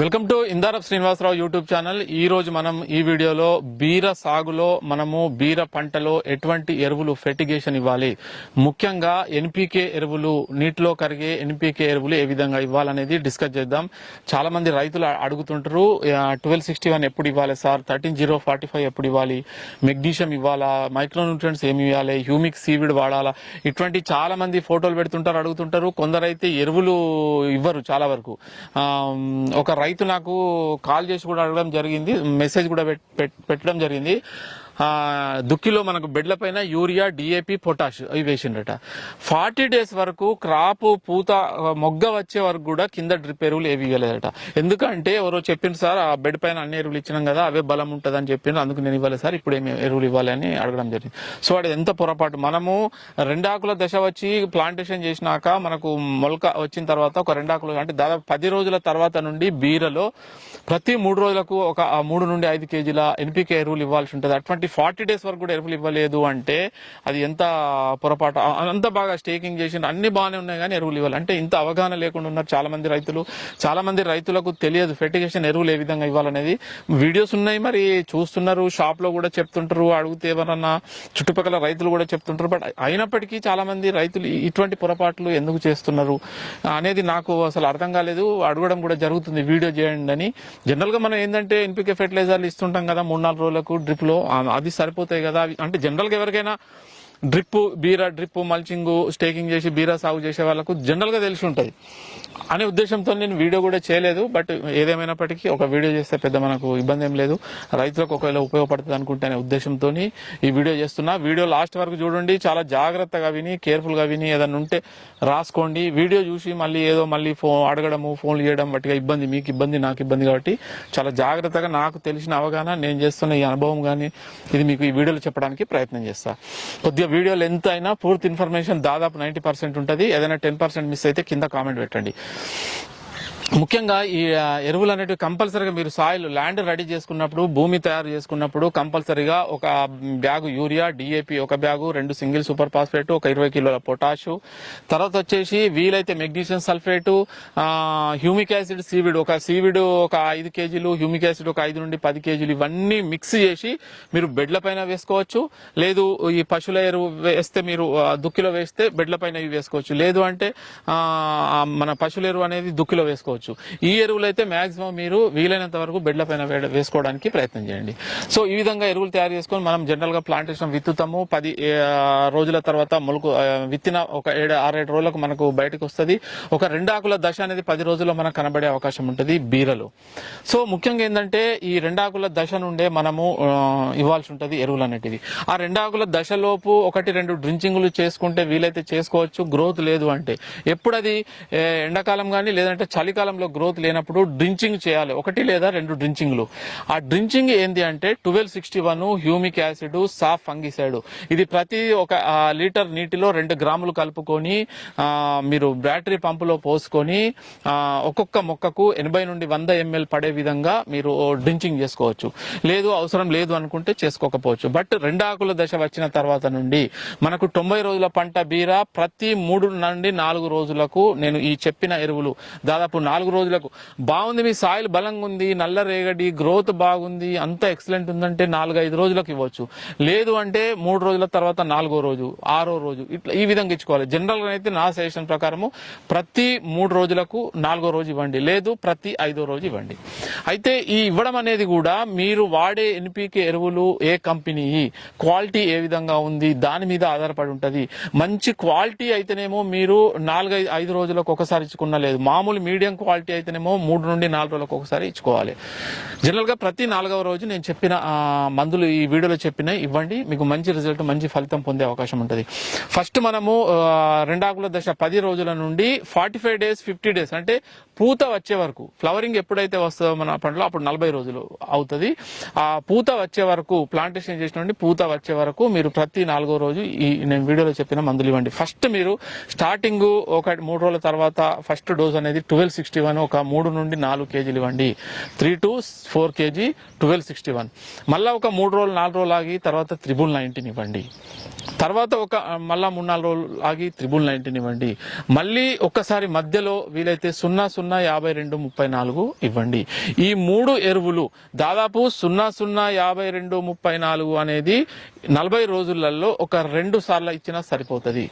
Welcome to Indarapu Srinivasarao YouTube channel. ఈ రోజు మనం ఈ వీడియోలో బీర సాగులో మనము బీర పంటలో ఎటువంటి ఎరువులు ఫెర్టిగేషన్ ఇవ్వాలి? ముఖ్యంగా ఎన్పీకే ఎరువులు నీటిలో కరిగే ఎన్పీకే ఎరువులు ఏ విధంగా ఇవ్వాలనేది డిస్కస్ చేద్దాం. చాలా మంది రైతులు అడుగుతుంటారు ట్వెల్వ్ సిక్స్టీ వన్ ఎప్పుడు ఇవ్వాలి sir? Thirteen zero forty five ఎప్పుడు ఇవ్వాలి? మెగ్నీషియం ఇవ్వాలా? మైక్రోన్యూట్రియన్స్ ఏమి ఇవ్వాలి? హ్యూమిక్ సీవిడ్ వాడాలా? ఇటువంటి చాలా మంది ఫోటోలు పెడుతుంటారు అడుగుతుంటారు. కొందరైతే ఎరువులు ఇవ్వరు చాలా వరకు. ఒక రైతు నాకు కాల్ చేసి కూడా అడగడం జరిగింది మెసేజ్ కూడా పెట్- పెట్టడం జరిగింది. దుక్కిలో మనకు బెడ్ల పైన యూరియా డిఏపి పొటాష్ అవి వేసిండట ఫార్టీ డేస్ వరకు క్రాప్ పూత మొగ్గ వచ్చే వరకు కూడా కింద డ్రిప్ ఎరువులు ఏవి ఇవ్వలేదట. ఎందుకంటే ఎవరో చెప్పింది సార్ ఆ బెడ్ పైన అన్ని ఎరువులు ఇచ్చినాం కదా అవే బలం ఉంటుంది అని చెప్పిండ్రు అందుకు నేను ఇవ్వాలి సార్ ఇప్పుడు ఏమి ఎరువులు ఇవ్వాలి అని అడగడం జరిగింది. సో అది ఎంత పొరపాటు? మనము రెండాకుల దశ వచ్చి ప్లాంటేషన్ చేసినాక మనకు మొలక వచ్చిన తర్వాత ఒక రెండాకులు అంటే దాదాపు పది రోజుల తర్వాత నుండి బీరలో ప్రతి మూడు రోజులకు ఒక మూడు నుండి ఐదు కేజీల ఎన్పికే ఎరువులు ఇవ్వాల్సి ఉంటుంది. అటువంటి ఫార్టీ డేస్ వరకు కూడా ఎరువులు ఇవ్వలేదు అంటే అది ఎంత పొరపాటు? అంత బాగా స్టేకింగ్ చేసి అన్ని బాగానే ఉన్నాయి కానీ ఎరువులు ఇవ్వాలి. అంటే ఇంత అవగాహన లేకుండా ఉన్నారు చాలా మంది రైతులు. చాలా మంది రైతులకు తెలియదు ఫెర్టిగేషన్ ఎరువులు ఏ విధంగా ఇవ్వాలనేది. వీడియోస్ ఉన్నాయి మరి చూస్తున్నారు షాప్లో కూడా చెప్తుంటారు అడిగితే ఎవరన్నా చుట్టుపక్కల రైతులు కూడా చెప్తుంటారు. బట్ అయినప్పటికీ చాలా మంది రైతులు ఇటువంటి పొరపాట్లు ఎందుకు చేస్తున్నారు అనేది నాకు అసలు అర్థం కాలేదు. అడగడం కూడా జరుగుతుంది. వీడియో చేయండి అని. జనరల్గా మనం ఏంటంటే ఎన్పికే ఫెర్టిలైజర్లు ఇస్తుంటాం కదా మూడు నాలుగు రోజులకు డ్రిప్లో. అది సరిపోతాయి కదా? అంటే జనరల్గా ఎవరికైనా డ్రిప్ బీరా డ్రిప్ మల్చింగ్ స్టేకింగ్ చేసి బీరా సాగు చేసే వాళ్ళకు జనరల్గా తెలిసి ఉంటుంది. అనే ఉద్దేశంతో నేను వీడియో కూడా చేయలేదు బట్ ఏదేమైనప్పటికీ ఒక వీడియో చేస్తే పెద్ద మనకు ఇబ్బంది ఏం లేదు. రైతులకు ఒకవేళ ఉపయోగపడుతుంది అనుకుంటే అనే ఉద్దేశంతో ఈ వీడియో చేస్తున్నా. వీడియో లాస్ట్ వరకు చూడండి చాలా జాగ్రత్తగా విని కేర్ఫుల్గా విని ఏదైనా ఉంటే రాసుకోండి. వీడియో చూసి మళ్ళీ ఏదో మళ్ళీ ఫోన్ అడగడము ఫోన్లు చేయడం బట్టిగా ఇబ్బంది మీకు ఇబ్బంది నాకు ఇబ్బంది కాబట్టి చాలా జాగ్రత్తగా నాకు తెలిసిన అవగాహన నేను చేస్తున్న ఈ అనుభవం కానీ ఇది మీకు ఈ వీడియోలో చెప్పడానికి ప్రయత్నం చేస్తా. కొద్దిగా వీడియో ఎంత అయినా పూర్తి ఇన్ఫర్మేషన్ దాదాపు నైంటీ పర్సెంట్ ఉంటుంది. ఏదైనా టెన్ పర్సెంట్ మిస్ అయితే కింద కామెంట్ పెట్టండి. ముఖ్యంగా ఈ ఎరువులు అనేటివి కంపల్సరీగా మీరు సాయిల్ ల్యాండ్ రెడీ చేసుకున్నప్పుడు భూమి తయారు చేసుకున్నప్పుడు కంపల్సరీగా ఒక బ్యాగు యూరియా డిఏపి ఒక బ్యాగు రెండు సింగిల్ సూపర్ ఫాస్ఫేట్ ఒక ఇరవై కిలోల పొటాషు. తర్వాత వచ్చేసి వీలైతే magnesium sulphate humic acid seaweed ఒక సీవిడ్ ఒక ఐదు కేజీలు హ్యూమిక్ యాసిడ్ ఒక ఐదు నుండి పది కేజీలు ఇవన్నీ మిక్స్ చేసి మీరు బెడ్ల పైన వేసుకోవచ్చు. లేదు ఈ పశువుల ఎరువు వేస్తే మీరు దుక్కిలో వేస్తే బెడ్ల పైన వేసుకోవచ్చు. లేదు అంటే మన పశువుల ఎరువు అనేది దుక్కిలో వేసుకోవచ్చు. ఈ ఎరువులు అయితే మాక్సిమం మీరు వీలైనంత వరకు బెడ్ల పైన వేడ- వేసుకోవడానికి ప్రయత్నం చేయండి. సో ఈ విధంగా ఎరువులు తయారు చేసుకొని మనం జనరల్గా ప్లాంటేషన్ విత్తుతాము. పది రోజుల తర్వాత మొలక విత్తిన ఒక ఏడు ఆరేడు రోజులకు మనకు బయటకు వస్తుంది. ఒక రెండు ఆకుల దశ అనేది పది రోజుల్లో మనకు కనబడే అవకాశం ఉంటుంది బీరలు. సో ముఖ్యంగా ఏంటంటే ఈ రెండాకుల దశ నుండే మనము ఇవ్వాల్సి ఉంటుంది ఎరువులు అనేటివి. ఆ రెండాకుల దశలోపు ఒకటి రెండు డ్రించింగ్లు చేసుకుంటే వీలైతే చేసుకోవచ్చు. గ్రోత్ లేదు అంటే. ఎప్పుడు అది ఎండాకాలం కానీ లేదంటే చలికాలం చలికాలంలో గ్రోత్ లేనప్పుడు డ్రించింగ్ చేయాలి. ఒకటి లేదా రెండు డ్రించింగ్లు. ఆ డ్రించింగ్ ఏంది అంటే twelve sixty one humic acid Saaf fungicide. ఇది ప్రతి ఒక లీటర్ నీటిలో రెండు గ్రాములు కలుపుకొని మీరు బ్యాటరీ పంపులో పోసుకొని ఒక్కొక్క మొక్కకు ఎనభై నుండి వంద ఎంఎల్ పడే విధంగా మీరు డ్రించింగ్ చేసుకోవచ్చు. లేదు అవసరం లేదు అనుకుంటే చేసుకోకపోవచ్చు. బట్ రెండు ఆకుల దశ వచ్చిన తర్వాత నుండి మనకు తొంభై రోజుల పంట బీర ప్రతి మూడు నుండి నాలుగు రోజులకు నేను ఈ చెప్పిన ఎరువులు దాదాపు నాలుగు రోజులకు. బాగుంది మీ సాయిల్ బలంగా ఉంది నల్ల రేగడి గ్రోత్ బాగుంది అంత ఎక్సలెంట్ ఉందంటే నాలుగు ఐదు రోజులకు ఇవ్వచ్చు. లేదు అంటే మూడు రోజుల తర్వాత నాలుగో రోజు ఆరో రోజు ఇట్లా ఈ విధంగా ఇచ్చుకోవాలి. జనరల్గా అయితే నా సజెషన్ ప్రకారము ప్రతి మూడు రోజులకు నాలుగో రోజు ఇవ్వండి. లేదు ప్రతి ఐదో రోజు ఇవ్వండి. అయితే ఈ ఇవ్వడం అనేది కూడా మీరు వాడే ఎన్పికే ఎరువులు ఏ కంపెనీ క్వాలిటీ ఏ విధంగా ఉంది దాని మీద ఆధారపడి ఉంటుంది. మంచి క్వాలిటీ అయితేనేమో మీరు నాలుగైదు ఐదు రోజులకు ఒకసారి ఇచ్చుకున్న లేదు. మామూలు మీడియం క్వాలిటీ అయితేనేమో మూడు నుండి నాలుగు రోజులకు ఒకసారి ఇచ్చుకోవాలి. జనరల్గా ప్రతి నాలుగవ రోజు నేను చెప్పిన మందులు ఈ వీడియోలో చెప్పిన ఇవ్వండి. మీకు మంచి రిజల్ట్ మంచి ఫలితం పొందే అవకాశం ఉంటుంది. ఫస్ట్ మనము రెండాకుల దశ పది రోజుల నుండి forty five days fifty days అంటే పూత వచ్చే వరకు ఫ్లవరింగ్ ఎప్పుడైతే వస్తుందో మన పంటలో అప్పుడు నలభై రోజులు అవుతుంది. ఆ పూత వచ్చే వరకు ప్లాంటేషన్ చేసిన నుండి పూత వచ్చే వరకు మీరు ప్రతి నాలుగో రోజు ఈ నేను వీడియోలో చెప్పిన మందులు ఇవ్వండి. ఫస్ట్ మీరు స్టార్టింగ్ ఒక మూడు రోజుల తర్వాత ఫస్ట్ డోస్ అనేది ట్వెల్వ్ సిక్స్టీ సిక్స్టీ వన్ ఒక మూడు నుండి నాలుగు కేజీలు ఇవ్వండి. Three to four KG twelve sixty one. మళ్ళీ ఒక మూడు రోజులు నాలుగు రోజులు ఆగి తర్వాత త్రిబుల్ నైన్టీన్ ఇవ్వండి. తర్వాత ఒక మళ్ళా మూడు నాలుగు రోజులు ఆగి త్రిబుల్ నైన్టీన్ ఇవ్వండి. మళ్ళీ ఒక్కసారి మధ్యలో వీలైతే సున్నా సున్నా యాభై రెండు ముప్పై నాలుగు ఇవ్వండి. ఈ మూడు ఎరువులు దాదాపు సున్నా సున్నా యాభై రెండు ముప్పై నాలుగు అనేది నలభై రోజులలో ఒక రెండు సార్లు ఇచ్చినా సరిపోతుంది.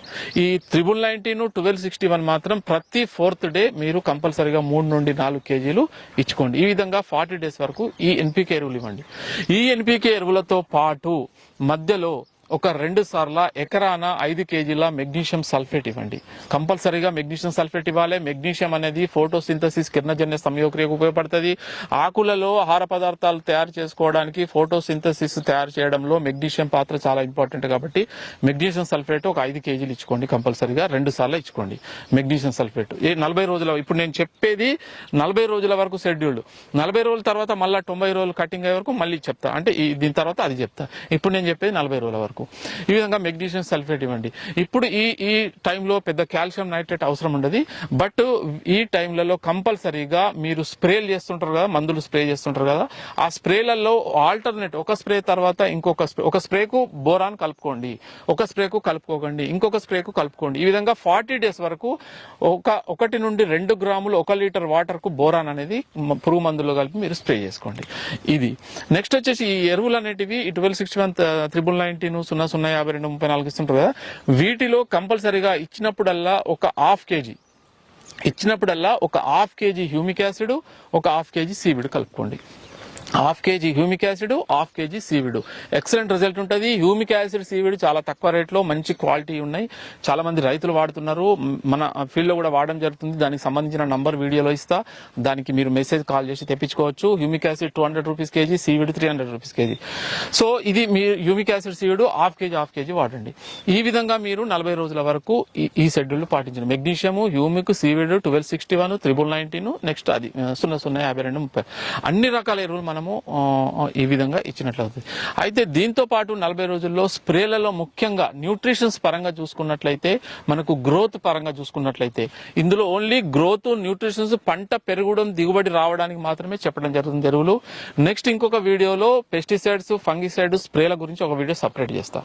ఈ triple nineteen twelve sixty one మాత్రం ప్రతి ఫోర్త్ డే మీరు కంపల్సరీగా మూడు నుండి నాలుగు కేజీలు ఇచ్చుకోండి. ఈ విధంగా ఫార్టీ డేస్ వరకు ఈ ఎన్పికే ఎరువులు ఇవ్వండి. ఈ ఎన్పికే ఎరువులతో పాటు మధ్యలో ఒక రెండు సార్ల ఎకరాన ఐదు కేజీల మెగ్నీషియం సల్ఫేట్ ఇవ్వండి. కంపల్సరీగా మెగ్నీషియం సల్ఫేట్ ఇవ్వాలి. మెగ్నీషియం అనేది ఫోటోసింథసిస్ కిరణజన్య సంయోక్రియకు ఉపయోగపడుతుంది. ఆకులలో ఆహార పదార్థాలు తయారు చేసుకోవడానికి ఫోటోసింథసిస్ తయారు చేయడంలో మెగ్నీషియం పాత్ర చాలా ఇంపార్టెంట్ కాబట్టి మెగ్నీషియం సల్ఫేట్ ఒక ఐదు కేజీలు ఇచ్చుకోండి కంపల్సరీగా. రెండు సార్లు ఇచ్చుకోండి మెగ్నీషియం సల్ఫేట్. ఏ నలభై రోజుల ఇప్పుడు నేను చెప్పేది నలభై రోజుల వరకు షెడ్యూల్డ్. నలభై రోజుల తర్వాత మళ్ళీ తొంభై రోజులు కటింగ్ అయ్యే వరకు మళ్ళీ చెప్తా. అంటే దీని తర్వాత అది చెప్తా. ఇప్పుడు నేను చెప్పేది నలభై రోజుల వరకు. ఈ విధంగా మెగ్నీషియం సల్ఫేట్ ఇవ్వండి. ఇప్పుడు ఈ ఈ టైంలో పెద్ద కాల్షియం నైట్రేట్ అవసరం ఉండదు. బట్ ఈ టైంలలో కంపల్సరీగా మీరు స్ప్రేలు చేస్తుంటారు కదా మందులు స్ప్రే చేస్తుంటారు కదా ఆ స్ప్రేలలో ఆల్టర్నేట్ ఒక స్ప్రే తర్వాత ఇంకొక స్ప్రే ఒక స్ప్రేకు బోరాన్ కలుపుకోండి. ఒక స్ప్రేకు కలుపుకోకండి. ఇంకొక స్ప్రేకు కలుపుకోండి. ఈ విధంగా ఫార్టీ డేస్ వరకు ఒక ఒకటి నుండి రెండు గ్రాములు ఒక లీటర్ వాటర్కు బోరాన్ అనేది పురుగు మందులో కలిపి మీరు స్ప్రే చేసుకోండి. ఇది. నెక్స్ట్ వచ్చేసి ఈ ఎరువులు అనేటివి twelve sixty one triple nineteen సున్నా సున్నా యాభై రెండు ముప్పై నాలుగు ఇస్తుంటారు కదా. వీటిలో కంపల్సరీగా ఇచ్చినప్పుడల్లా ఒక హాఫ్ కేజీ. ఇచ్చినప్పుడల్లా ఒక హాఫ్ కేజీ హ్యూమిక్ యాసిడ్ ఒక హాఫ్ కేజీ సీవిడ్ కలుపుకోండి. Half KG humic acid half KG seaweed. Excellent result ఉంటుంది. హ్యూమిక్ యాసిడ్ సీవిడ్ చాలా తక్కువ రేట్లో మంచి క్వాలిటీ ఉన్నాయి. చాలా మంది రైతులు వాడుతున్నారు. మన ఫీల్డ్లో కూడా వాడడం జరుగుతుంది. దానికి సంబంధించిన నంబర్ వీడియోలో ఇస్తా. దానికి మీరు మెసేజ్ కాల్ చేసి తెప్పించుకోవచ్చు. Humic acid two hundred rupees KG seaweed three hundred rupees KG. So ఇది మీ humic acid seaweed half KG half KG వాడండి. ఈ విధంగా మీరు నలభై రోజుల వరకు ఈ- షెడ్యూల్ పాటించండి. Magnesium humic seaweed twelve sixty one triple nineteen next అది సున్నా సున్నా యాభై రెండు ముప్పై. అన్ని రకాల ఎరువులు మనం మనము ఈ విధంగా ఇచ్చినట్లు అవుతుంది అయితే దీంతో పాటు నలభై రోజుల్లో స్ప్రేలలో ముఖ్యంగా న్యూట్రిషన్స్ పరంగా చూసుకున్నట్లయితే మనకు గ్రోత్ పరంగా చూసుకున్నట్లయితే ఇందులో ఓన్లీ గ్రోత్ న్యూట్రిషన్స్ పంట పెరగడం దిగుబడి రావడానికి మాత్రమే చెప్పడం జరుగుతుంది ఎరువులు నెక్స్ట్ ఇంకొక వీడియోలో పెస్టిసైడ్స్ ఫంగిసైడ్ స్ప్రేల గురించి ఒక వీడియో సపరేట్ చేస్తా.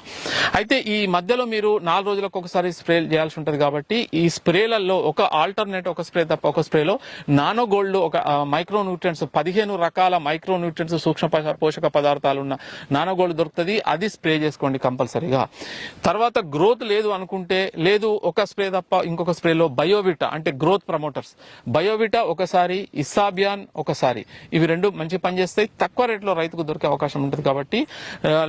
అయితే ఈ మధ్యలో మీరు నాలుగు రోజులకు ఒకసారి స్ప్రే చేయాల్సి ఉంటుంది కాబట్టి ఈ స్ప్రేలలో ఒక ఆల్టర్నేట్ ఒక స్ప్రే తప్ప ఒక స్ప్రేలో నానో గోల్డ్ ఒక మైక్రో న్యూట్రియన్స్ పదిహేను రకాల మైక్రో న్యూట్రియన్స్ సూక్ష్మ పోషక పదార్థాలు ఉన్న నానగోళ్ళు దొరుకుతుంది. అది స్ప్రే చేసుకోండి కంపల్సరీగా. తర్వాత గ్రోత్ లేదు అనుకుంటే లేదు ఒక స్ప్రే తప్ప ఇంకొక స్ప్రేలో బయోవిటా అంటే గ్రోత్ ప్రమోటర్స్. బయోవిటా ఒకసారి ఇసాబియాన్ ఒకసారి. ఇవి రెండు మంచి పనిచేస్తాయి తక్కువ రేట్లో రైతుకు దొరికే అవకాశం ఉంటుంది కాబట్టి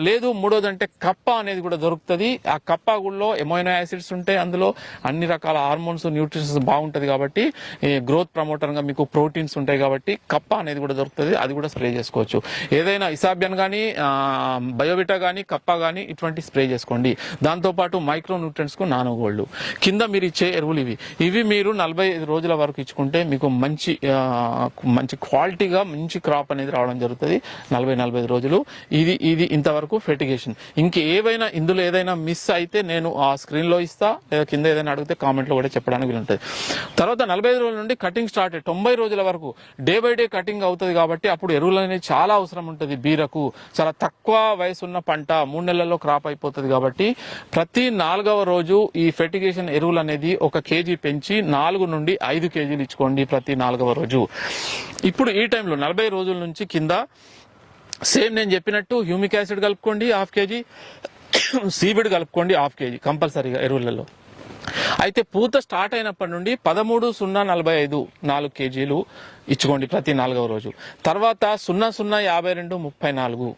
లేదు మూడోది అంటే కప్ప అనేది కూడా దొరుకుతుంది. ఆ కప్ప గుళ్ళో ఎమోయినో యాసిడ్స్ ఉంటాయి అందులో. అన్ని రకాల హార్మోన్స్ న్యూట్రిషన్స్ బాగుంటుంది కాబట్టి గ్రోత్ ప్రమోటర్గా మీకు ప్రోటీన్స్ ఉంటాయి కాబట్టి కప్ప అనేది కూడా దొరుకుతుంది. అది కూడా స్ప్రే చేసుకోవచ్చు. ఏదైనా ఇసాబియన్ కానీ బయోవిటా కానీ కప్ప కానీ ఇటువంటి స్ప్రే చేసుకోండి. దాంతోపాటు మైక్రో న్యూట్రియన్స్కు నానో గోల్డ్. కింద మీరు ఇచ్చే ఎరువులు ఇవి. ఇవి మీరు నలభై ఐదు రోజుల వరకు ఇచ్చుకుంటే మీకు మంచి మంచి క్వాలిటీగా మంచి క్రాప్ అనేది రావడం జరుగుతుంది. నలభై నలభై రోజులు. ఇది ఇది ఇంతవరకు ఫెటిగేషన్ ఇంక ఏవైనా ఇందులో ఏదైనా మిస్ అయితే నేను ఆ స్క్రీన్లో ఇస్తా లేదా కింద ఏదైనా అడిగితే కామెంట్లో కూడా చెప్పడానికి వీలుంటుంది. తర్వాత నలభై ఐదు రోజుల నుండి కటింగ్ స్టార్ట్ తొంభై రోజుల వరకు డే బై డే కటింగ్ అవుతుంది కాబట్టి అప్పుడు ఎరువులు అనేది చాలా అవసరం ఉంటుంది. బీరకు చాలా తక్కువ వయసు ఉన్న పంట మూడు నెలల్లో క్రాప్ అయిపోతుంది కాబట్టి ప్రతి నాలుగవ రోజు ఈ ఫెటిగేషన్ ఎరువులు అనేది ఒక కేజీ పెంచి నాలుగు నుండి ఐదు కేజీలు ఇచ్చుకోండి ప్రతి నాలుగవ రోజు. ఇప్పుడు ఈ టైంలో నలభై రోజుల నుంచి కింద సేమ్ నేను చెప్పినట్టు హ్యూమిక్ యాసిడ్ కలుపుకోండి హాఫ్ కేజీ సీబిడ్ కలుపుకోండి హాఫ్ కేజీ కంపల్సరీగా ఎరువులలో. అయితే పూత స్టార్ట్ అయినప్పటి నుండి పదమూడు సున్నా నలభై ఐదు నాలుగు కేజీలు ఇచ్చుకోండి ప్రతి నాలుగవ రోజు. తర్వాత సున్నా సున్నా యాభై రెండు ముప్పై నాలుగు.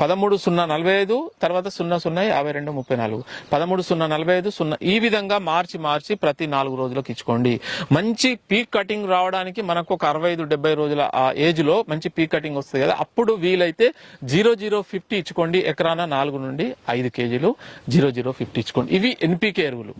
పదమూడు సున్నా నలభై ఐదు తర్వాత సున్నా సున్నా యాభై రెండు ముప్పై నాలుగు. పదమూడు సున్నా నలభై ఐదు సున్నా ఈ విధంగా మార్చి మార్చి ప్రతి నాలుగు రోజులకు ఇచ్చుకోండి. మంచి పీక్ కటింగ్ రావడానికి మనకు ఒక అరవై ఐదు డెబ్బై రోజుల ఆ ఏజ్లో మంచి పీక్ కటింగ్ వస్తుంది కదా అప్పుడు వీలైతే జీరో జీరో ఫిఫ్టీ ఇచ్చుకోండి. ఎకరాన నాలుగు నుండి ఐదు కేజీలు జీరో జీరో ఫిఫ్టీ ఇచ్చుకోండి. ఇవి ఎన్పీకే ఎరువులు.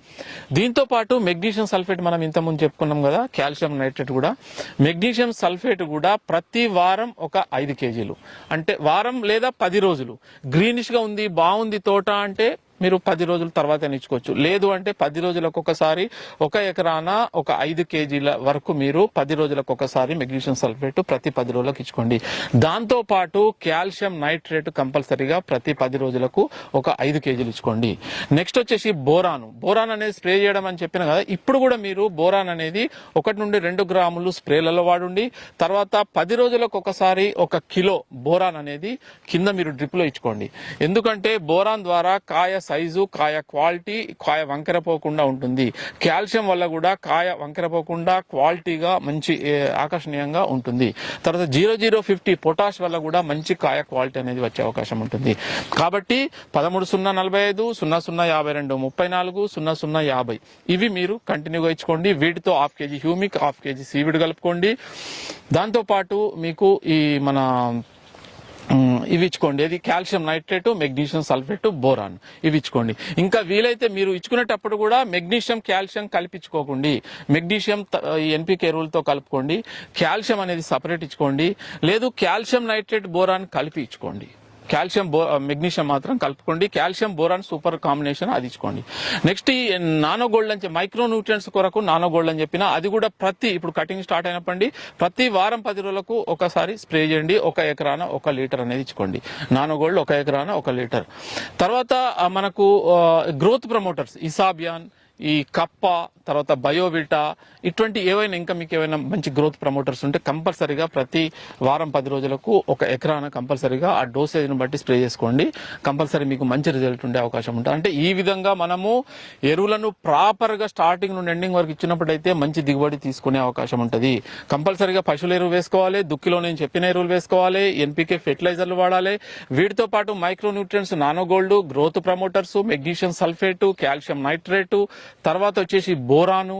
దీంతో పాటు మెగ్నీషియం సల్ఫేట్ మనం ఇంతకుముందు చెప్పుకున్నాం కదా కాల్షియం నైట్రేట్ కూడా. మెగ్నీషియం సల్ఫేట్ కూడా ప్రతి వారం ఒక ఐదు కేజీలు. అంటే వారం లేదా పది రోజులు. గ్రీనిష్గా ఉంది బాగుంది తోట అంటే మీరు పది రోజుల తర్వాత ఇచ్చుకోవచ్చు లేదు అంటే పది రోజులకు ఒకసారి ఒక ఎకరాన ఒక ఐదు కేజీల వరకు మీరు పది రోజులకు ఒకసారి మెగ్నీషియం సల్ఫేట్ ప్రతి పది రోజులకు ఇచ్చుకోండి. దాంతో పాటు కాల్షియం నైట్రేట్ కంపల్సరీగా ప్రతి పది రోజులకు ఒక ఐదు కేజీలు ఇచ్చుకోండి. నెక్స్ట్ వచ్చేసి బోరాను. బోరాన్ అనేది స్ప్రే చేయడం అని చెప్పిన కదా ఇప్పుడు కూడా మీరు బోరాన్ అనేది ఒకటి నుండి రెండు గ్రాములు స్ప్రేలలో వాడండి. తర్వాత పది రోజులకు ఒకసారి ఒక కిలో బోరాన్ అనేది కింద మీరు డ్రిప్లో ఇచ్చుకోండి. ఎందుకంటే బోరాన్ ద్వారా కాయ సైజు కాయ క్వాలిటీ కాయ వంకరపోకుండా ఉంటుంది. కాల్షియం వల్ల కూడా కాయ వంకరపోకుండా క్వాలిటీగా మంచి ఆకర్షణీయంగా ఉంటుంది. తర్వాత జీరో జీరో ఫిఫ్టీ పొటాష్ వల్ల కూడా మంచి కాయ క్వాలిటీ అనేది వచ్చే అవకాశం ఉంటుంది. కాబట్టి పదమూడు సున్నా నలభై ఐదు సున్నా సున్నా యాభై రెండు ముప్పై నాలుగు సున్నా సున్నా యాభై. ఇవి మీరు కంటిన్యూగా ఇచ్చుకోండి. వీటితో half KG humic half KG seaweed కలుపుకోండి. దాంతోపాటు మీకు ఈ మన ఇవి ఇచ్చుకోండి అది calcium nitrate magnesium sulphate boron ఇవి ఇచ్చుకోండి ఇంకా వీలైతే మీరు ఇచ్చుకునేటప్పుడు కూడా మెగ్నీషియం కాల్షియం కలిపించుకోకండి మెగ్నీషియం ఎన్పికే ఎరువులతో కలుపుకోండి. కాల్షియం అనేది సపరేట్ ఇచ్చుకోండి. లేదు కాల్షియం నైట్రేట్ బోరాన్ కలిపి ఇచ్చుకోండి. కాల్షియం బో మెగ్నీషియం మాత్రం కలుపుకోండి. కాల్షియం బోరాన్ సూపర్ కాంబినేషన్ అది ఇచ్చుకోండి. నెక్స్ట్ ఈ నానో గోల్డ్ అని మైక్రో న్యూట్రియన్స్ కొరకు నానో గోల్డ్ అని చెప్పిన అది కూడా ప్రతి ఇప్పుడు కటింగ్ స్టార్ట్ అయినప్పండి ప్రతి వారం పది రోజులకు ఒకసారి స్ప్రే చేయండి. ఒక ఎకరాన ఒక లీటర్ అనేది ఇచ్చుకోండి. నానో గోల్డ్ ఒక ఎకరాన ఒక లీటర్. తర్వాత మనకు గ్రోత్ ప్రమోటర్స్ ఇసాబియాన్ ఈ కప్ప తర్వాత బయోవిటా ఇటువంటి ఏవైనా ఇంకా మీకు ఏవైనా మంచి గ్రోత్ ప్రమోటర్స్ ఉంటే కంపల్సరీగా ప్రతి వారం పది రోజులకు ఒక ఎకరాన కంపల్సరీగా ఆ డోసేజ్ని బట్టి స్ప్రే చేసుకోండి. కంపల్సరీ మీకు మంచి రిజల్ట్ ఉండే అవకాశం ఉంటుంది. అంటే ఈ విధంగా మనము ఎరువులను ప్రాపర్గా స్టార్టింగ్ నుండి ఎండింగ్ వరకు ఇచ్చినప్పుడైతే మంచి దిగుబడి తీసుకునే అవకాశం ఉంటుంది. కంపల్సరీగా పశువుల ఎరువు వేసుకోవాలి దుక్కిలో నేను చెప్పిన ఎరువులు వేసుకోవాలి ఎన్పికే ఫెర్టిలైజర్లు వాడాలి. వీటితో పాటు micro nutrients nano gold growth promoters magnesium sulphate calcium nitrate తర్వాత వచ్చేసి బోరాను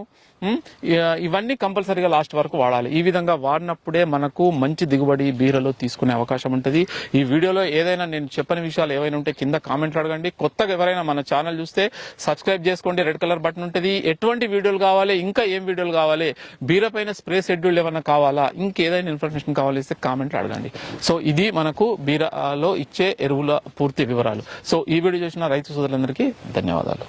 ఇవన్నీ కంపల్సరీగా లాస్ట్ వరకు వాడాలి. ఈ విధంగా వాడినప్పుడే మనకు మంచి దిగుబడి బీరలో తీసుకునే అవకాశం ఉంటుంది. ఈ వీడియోలో ఏదైనా నేను చెప్పని విషయాలు ఏవైనా ఉంటే కింద కామెంట్లు అడగండి. కొత్తగా ఎవరైనా మన ఛానల్ చూస్తే సబ్స్క్రైబ్ చేసుకోండి. రెడ్ కలర్ బటన్ ఉంటుంది. ఎటువంటి వీడియోలు కావాలి? ఇంకా ఏం వీడియోలు కావాలి? బీర పైన స్ప్రే షెడ్యూల్ ఏమైనా కావాలా? ఇంకేదైనా ఇన్ఫర్మేషన్ కావాలి ఇస్తే కామెంట్లు అడగండి. సో ఇది మనకు బీరలో ఇచ్చే ఎరువుల పూర్తి వివరాలు. సో ఈ వీడియో చూసిన రైతు సోదరులందరికీ ధన్యవాదాలు.